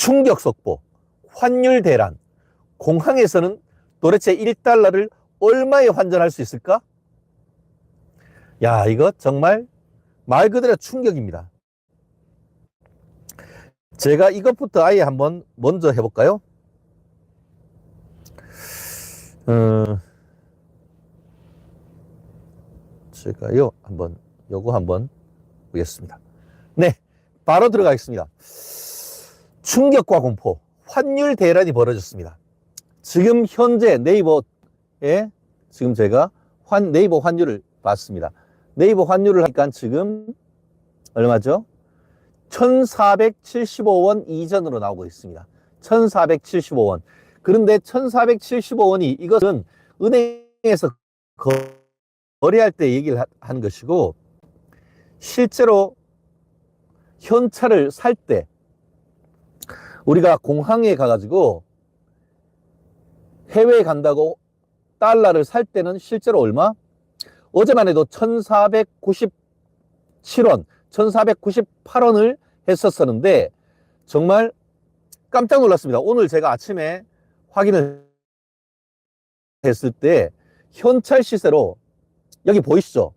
충격 속보, 환율 대란, 공항에서는 도대체 1달러를 얼마에 환전할 수 있을까? 야, 이거 정말 말 그대로 충격입니다. 제가 이것부터 아예 한번 먼저 해볼까요? 어, 제가요, 한번, 요거 한번 보겠습니다. 네, 바로 들어가겠습니다. 충격과 공포, 환율 대란이 벌어졌습니다. 지금 현재 네이버에 지금 제가 환, 네이버 환율을 봤습니다. 네이버 환율을 하니까 지금 얼마죠? 1475원 이전으로 나오고 있습니다. 1475원. 그런데 1475원이 이것은 은행에서 거래할 때 얘기를 하- 한 것이고 실제로 현찰을 살 때 우리가 공항에 가가지고 해외에 간다고 달러를 살 때는 실제로 얼마? 어제만 해도 1497원, 1498원을 했었었는데 정말 깜짝 놀랐습니다. 오늘 제가 아침에 확인을 했을 때 현찰 시세로 여기 보이시죠?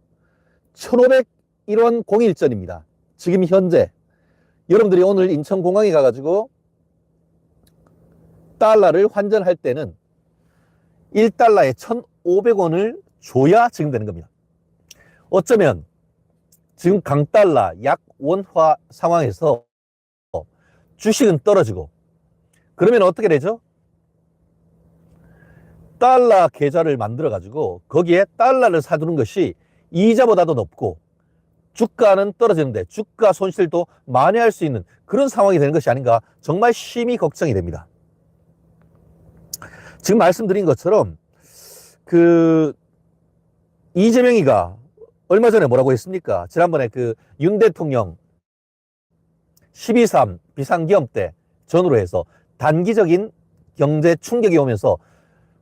1501원 01전입니다. 지금 현재 여러분들이 오늘 인천공항에 가가지고 달러를 환전할 때는 1달러에 1,500원을 줘야 지금 되는 겁니다. 어쩌면 지금 강달러 약원화 상황에서 주식은 떨어지고 그러면 어떻게 되죠? 달러 계좌를 만들어 가지고 거기에 달러를 사두는 것이 이자보다도 높고 주가는 떨어지는데 주가 손실도 만회할 수 있는 그런 상황이 되는 것이 아닌가 정말 심히 걱정이 됩니다. 지금 말씀드린 것처럼 그 이재명이가 얼마 전에 뭐라고 했습니까? 지난번에 그 윤 대통령 12.3 비상기업 때 전후로 해서 단기적인 경제 충격이 오면서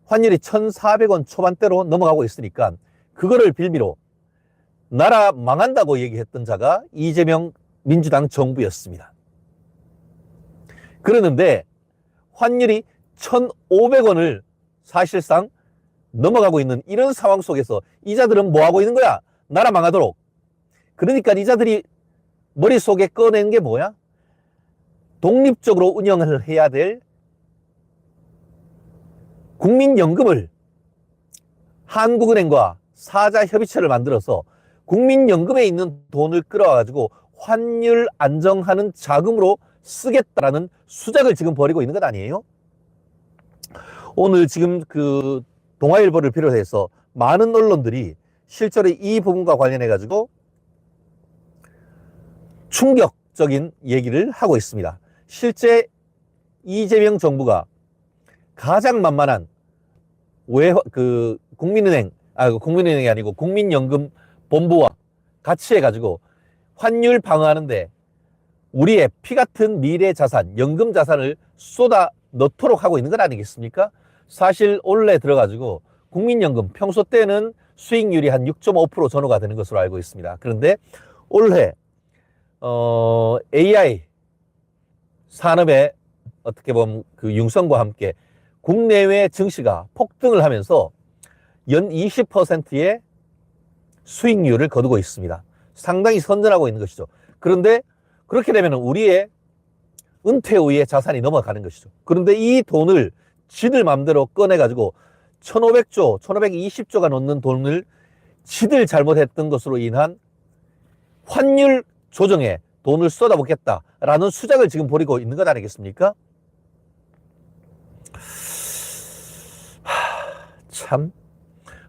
환율이 1,400원 초반대로 넘어가고 있으니까 그거를 빌미로 나라 망한다고 얘기했던 자가 이재명 민주당 정부였습니다. 그러는데 환율이 1,500원을 사실상 넘어가고 있는 이런 상황 속에서 이자들은 뭐 하고 있는 거야? 나라 망하도록. 그러니까 이자들이 머릿속에 꺼낸 게 뭐야? 독립적으로 운영을 해야 될 국민연금을 한국은행과 사자협의체를 만들어서 국민연금에 있는 돈을 끌어와가지고 환율 안정하는 자금으로 쓰겠다라는 수작을 지금 벌이고 있는 것 아니에요? 오늘 지금 그 동아일보를 비롯해서 많은 언론들이 실제로 이 부분과 관련해 가지고 충격적인 얘기를 하고 있습니다. 실제 이재명 정부가 가장 만만한 외, 그, 국민은행, 아, 그 국민은행이 아니고 국민연금 본부와 같이 해가지고 환율 방어하는데 우리의 피 같은 미래 자산, 연금 자산을 쏟아 넣도록 하고 있는 것 아니겠습니까? 사실 올해 들어가지고 국민연금 평소 때는 수익률이 한 6.5% 전후가 되는 것으로 알고 있습니다. 그런데 올해 어, AI 산업의 어떻게 보면 그 융성과 함께 국내외 증시가 폭등을 하면서 연 20%의 수익률을 거두고 있습니다. 상당히 선전하고 있는 것이죠. 그런데 그렇게 되면 우리의 은퇴 후의 자산이 넘어가는 것이죠. 그런데 이 돈을 지들 마음대로 꺼내가지고 1500조, 1520조가 넘는 돈을 지들 잘못했던 것으로 인한 환율 조정에 돈을 쏟아붓겠다라는 수작을 지금 벌이고 있는 것 아니겠습니까? 하, 참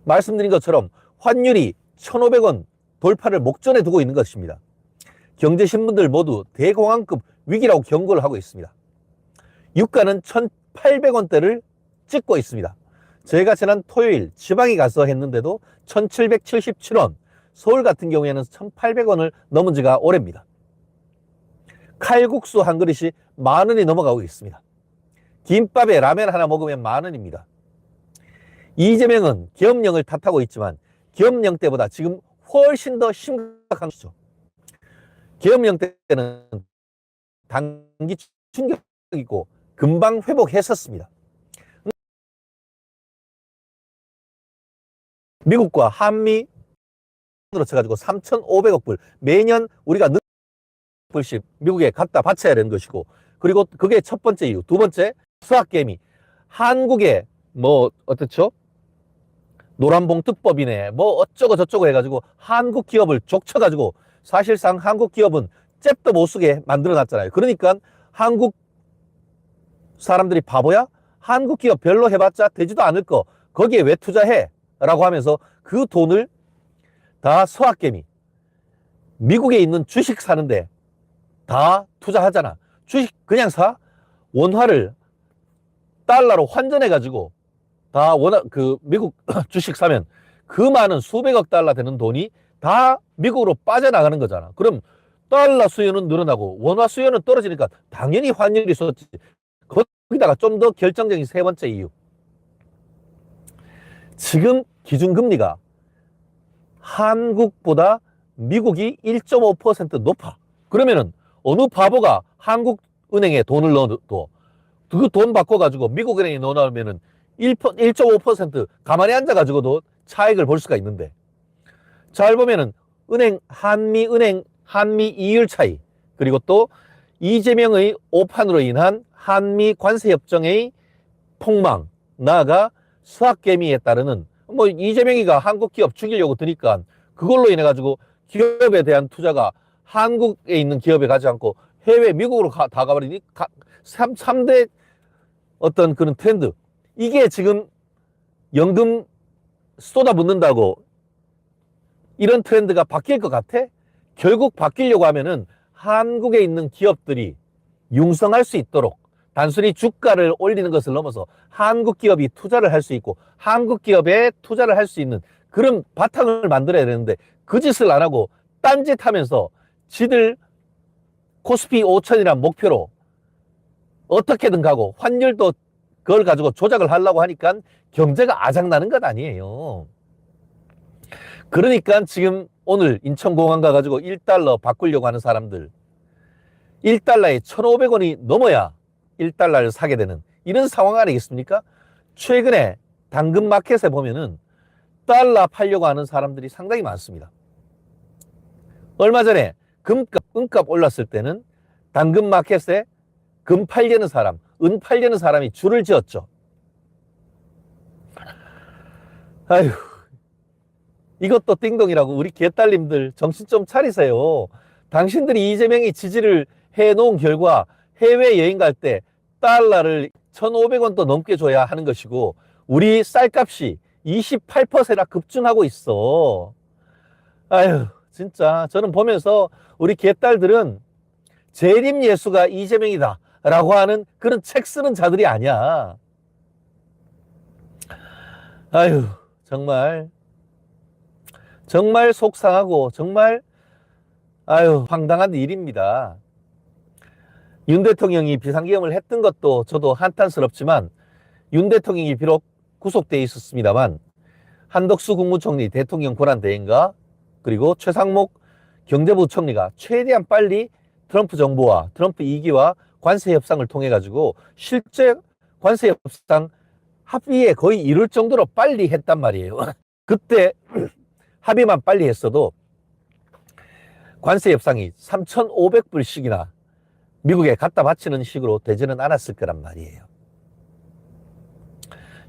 말씀드린 것처럼 환율이 1,500원 돌파를 목전에 두고 있는 것입니다. 경제신문들 모두 대공황급 위기라고 경고를 하고 있습니다. 유가는 1,800원대를 찍고 있습니다. 저희가 지난 토요일 지방에 가서 했는데도 1,777원, 서울 같은 경우에는 1,800원을 넘은 지가 오래입니다. 칼국수 한 그릇이 만 원이 넘어가고 있습니다. 김밥에 라면 하나 먹으면 만 원입니다. 이재명은 계엄령을 탓하고 있지만 계엄령 때보다 지금 훨씬 더 심각한 것이죠. 계엄령 때는 단기 충격 있고 금방 회복했었습니다. 미국과 한미 으로 쳐가지고 3,500억 불. 매년 우리가 능 불씩 미국에 갖다 바쳐야 되는 것이고 그리고 그게 첫 번째 이유. 두 번째 수학 개미. 한국에 뭐 어떻죠? 노란봉투법이네. 뭐 어쩌고 저쩌고 해가지고 한국 기업을 족쳐가지고 사실상 한국 기업은 잽도 못 쓰게 만들어 놨잖아요. 그러니까 한국 사람들이 바보야 한국 기업 별로 해봤자 되지도 않을 거 거기에 왜 투자해 라고 하면서 그 돈을 다 서학개미. 미국에 있는 주식 사는데 다 투자하잖아. 주식 그냥 사? 원화를 달러로 환전해가지고 다 원화, 그 미국 주식 사면 그 많은 수백억 달러 되는 돈이 다 미국으로 빠져나가는 거잖아. 그럼 달러 수요는 늘어나고 원화 수요는 떨어지니까 당연히 환율이 쏟지. 거기다가 좀 더 결정적인 세 번째 이유. 지금 기준금리가 한국보다 미국이 1.5% 높아. 그러면은 어느 바보가 한국 은행에 돈을 넣어도 그 돈 바꿔가지고 미국 은행에 넣어놓으면은 1.5% 가만히 앉아가지고도 차익을 볼 수가 있는데 잘 보면은 은행, 한미 은행, 한미 이율 차이 그리고 또 이재명의 오판으로 인한 한미 관세협정의 폭망 나아가 수학개미에 따르는 뭐 이재명이가 한국 기업 죽이려고 드니까 그걸로 인해 가지고 기업에 대한 투자가 한국에 있는 기업에 가지 않고 해외 미국으로 가, 다 가버리니 가, 3, 3대 어떤 그런 트렌드 이게 지금 연금 쏟아붓는다고 이런 트렌드가 바뀔 것 같아? 결국 바뀌려고 하면은 한국에 있는 기업들이 융성할 수 있도록 단순히 주가를 올리는 것을 넘어서 한국 기업이 투자를 할 수 있고 한국 기업에 투자를 할 수 있는 그런 바탕을 만들어야 되는데 그 짓을 안 하고 딴짓 하면서 지들 코스피 5천이란 목표로 어떻게든 가고 환율도 그걸 가지고 조작을 하려고 하니까 경제가 아작나는 것 아니에요. 그러니까 지금 오늘 인천공항 가가지고 1달러 바꾸려고 하는 사람들 1달러에 1,500원이 넘어야 1달러를 사게 되는 이런 상황 아니겠습니까? 최근에 당근 마켓에 보면은 달러 팔려고 하는 사람들이 상당히 많습니다. 얼마 전에 금값, 은값 올랐을 때는 당근 마켓에 금 팔려는 사람, 은 팔려는 사람이 줄을 지었죠. 아휴, 이것도 띵동이라고 우리 개딸님들 정신 좀 차리세요. 당신들이 이재명이 지지를 해놓은 결과 해외여행 갈 때 달러를 1,500원도 넘게 줘야 하는 것이고 우리 쌀값이 28%나 급증하고 있어. 아유, 진짜 저는 보면서 우리 개딸들은 재림 예수가 이재명이다 라고 하는 그런 책 쓰는 자들이 아니야. 아유, 정말 정말 속상하고 정말 아유, 황당한 일입니다. 윤 대통령이 비상계엄을 했던 것도 저도 한탄스럽지만 윤 대통령이 비록 구속돼 있었습니다만 한덕수 국무총리 대통령 권한대행과 그리고 최상목 경제부 총리가 최대한 빨리 트럼프 정부와 트럼프 2기와 관세 협상을 통해 가지고 실제 관세 협상 합의에 거의 이룰 정도로 빨리 했단 말이에요. 그때 합의만 빨리 했어도 관세 협상이 3,500불씩이나 미국에 갖다 바치는 식으로 되지는 않았을 거란 말이에요.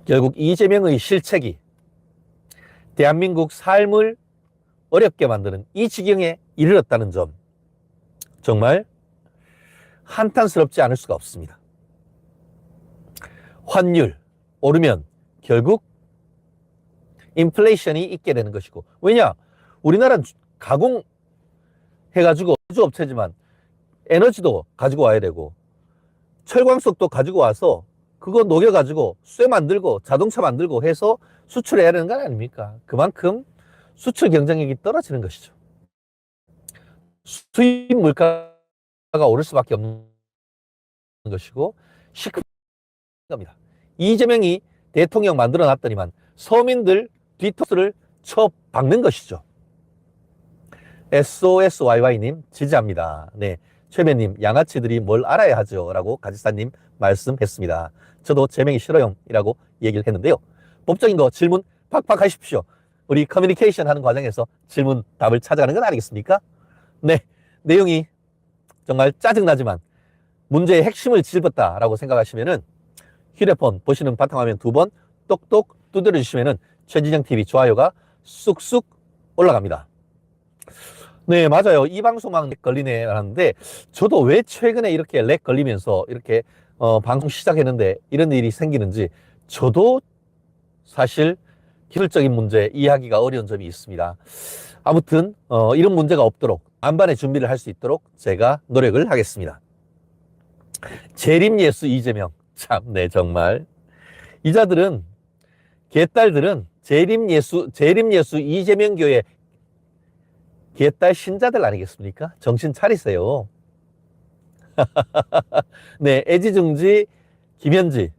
결국 이재명의 실책이 대한민국 삶을 어렵게 만드는 이 지경에 이르렀다는 점 정말 한탄스럽지 않을 수가 없습니다. 환율 오르면 결국 인플레이션이 있게 되는 것이고 왜냐 우리나라는 가공 해가지고 제조업체지만 에너지도 가지고 와야 되고 철광석도 가지고 와서 그거 녹여가지고 쇠 만들고 자동차 만들고 해서 수출해야 되는 거 아닙니까? 그만큼 수출 경쟁력이 떨어지는 것이죠. 수입 물가가 오를 수밖에 없는 것이고 시급 겁니다. 이재명이 대통령 만들어 놨더니만 서민들 뒤통수를 쳐 박는 것이죠. SOSYY님 지지합니다. 네. 최배님, 양아치들이 뭘 알아야 하죠? 라고 가지사님 말씀했습니다. 저도 제명이 싫어요. 이라고 얘기를 했는데요. 법적인 거 질문 팍팍 하십시오. 우리 커뮤니케이션 하는 과정에서 질문 답을 찾아가는 건 아니겠습니까? 네. 내용이 정말 짜증나지만 문제의 핵심을 짚었다라고 생각하시면은 휴대폰 보시는 바탕화면 두 번 똑똑 두드려 주시면은 최진영 TV 좋아요가 쑥쑥 올라갑니다. 네, 맞아요. 이 방송만 렉 걸리네 하는데 저도 왜 최근에 이렇게 렉 걸리면서 이렇게 어, 방송 시작했는데 이런 일이 생기는지 저도 사실 기술적인 문제 이해하기가 어려운 점이 있습니다. 아무튼 어, 이런 문제가 없도록 만반의 준비를 할 수 있도록 제가 노력을 하겠습니다. 재림 예수 이재명 참 네 정말 이 자들은 개딸들은 재림예수 재림예수 이재명 교회 개딸 신자들 아니겠습니까? 정신 차리세요. 네, 애지중지 김현지